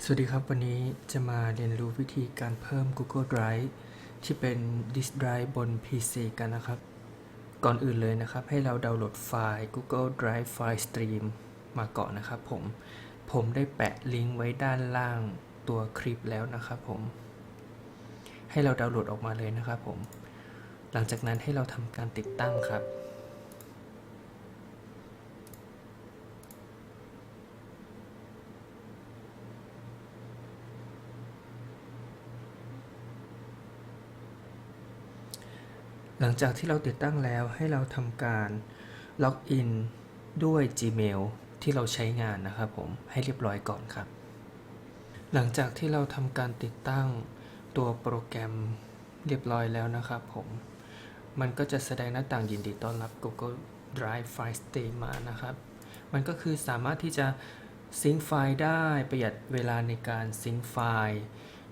สวัสดีครับ วันนี้จะมาเรียนรู้วิธีการเพิ่ม Google Drive ที่เป็น Disk Drive บน PC กันนะครับ ก่อนอื่นเลยนะครับ ให้เราดาวน์โหลดไฟล์ Google Drive File Stream มาก่อนนะครับผม ผมได้แปะลิงก์ไว้ด้านล่างตัวคลิปแล้วนะครับผม ให้เราดาวน์โหลดออกมาเลยนะครับผม หลังจากนั้นให้เราทำการติดตั้งครับ หลังจากที่เราติดตั้งแล้วให้เราทำการล็อกอินด้วย Gmail ที่เราใช้งานนะครับผมให้เรียบร้อยก่อนครับ หลังจากที่เราทำการติดตั้งตัวโปรแกรมเรียบร้อยแล้วนะครับผม มันก็จะแสดงหน้าต่างยินดีต้อนรับ Google Drive File Stream มานะครับ มันก็คือสามารถที่จะซิงค์ไฟล์ได้ประหยัดเวลาในการซิงค์ไฟล์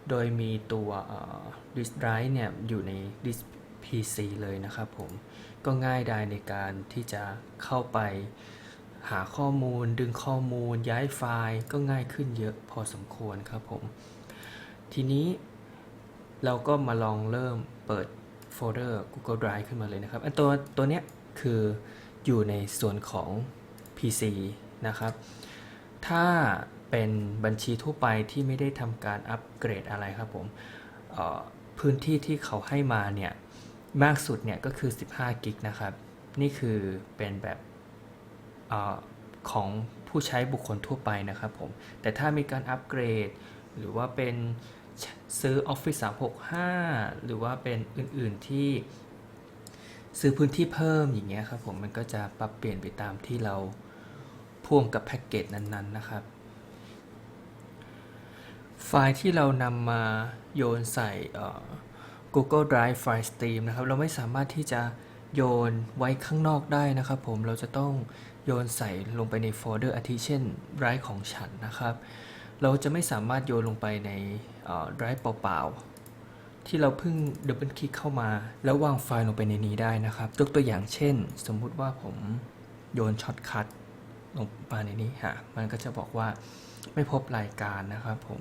โดยมีตัว disk drive เนี่ยอยู่ใน disk PC เลยนะครับผมก็ง่ายดายในการที่จะเข้าไปหาข้อมูล ดึงข้อมูล ย้ายไฟล์ก็ง่ายขึ้นเยอะพอสมควรครับผม ทีนี้เราก็มาลองเริ่มเปิดโฟลเดอร์ Google Drive ขึ้นมาเลยนะครับอันตัวตัวเนี้ยคืออยู่ในส่วนของ PC นะครับ ถ้าเป็นบัญชีทั่วไปที่ไม่ได้ทำการอัปเกรดอะไรครับผมพื้นที่ที่เขาให้มาเนี่ย มากสุดเนี่ยก็คือ 15 กิกนะครับ นี่คือเป็นแบบออของผู้ใช้บุคคลทั่วไปนะครับผม แต่ถ้ามีการอัปเกรด หรือว่าเป็นซื้อ Office 365 หรือว่าเป็นอื่นๆที่ซื้อพื้นที่เพิ่มอย่างเงี้ยครับผม มันก็จะปรับเปลี่ยนไปตามที่เราพ่วงกับแพ็กเกจนั้นๆนะครับ ไฟล์ที่เรานำมาโยนใส่ Google Drive File Stream นะครับ เราไม่สามารถที่จะโยนไว้ข้างนอกได้นะครับผม เราจะต้องโยนใส่ลงไปในโฟลเดอร์อาทิเช่น Drive ของฉันนะครับ เราจะไม่สามารถโยนลงไปในเอ่อ Drive เปล่าๆ ที่เราเพิ่งดับเบิลคลิกเข้ามา แล้ววางไฟล์ลงไปในนี้ได้นะครับ ยกตัวอย่างเช่น สมมุติว่าผมโยนช็อตคัทลงมาในนี้ฮะ มันก็จะบอกว่าไม่พบรายการนะครับผม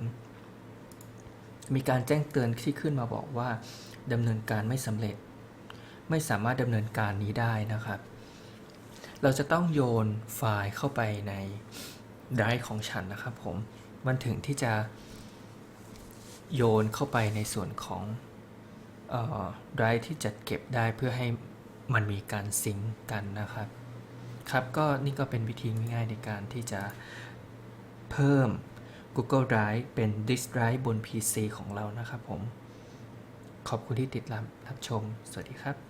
มีการแจ้งเตือนที่ขึ้นมาบอกว่าดำเนินการไม่สำเร็จ ไม่สามารถดำเนินการนี้ได้นะครับ เราจะต้องโยนไฟล์เข้าไปในไดรฟ์ของฉันนะครับผม มันถึงที่จะโยนเข้าไปในส่วนของไดรฟ์ที่จัดเก็บได้เพื่อให้มันมีการซิงก์กันนะครับ ครับก็นี่ก็เป็นวิธีง่ายๆในการที่จะเพิ่ม Google Drive เป็น Disk Drive บน PC ของเรานะครับผม ขอบคุณที่ติดตามรับชม สวัสดีครับ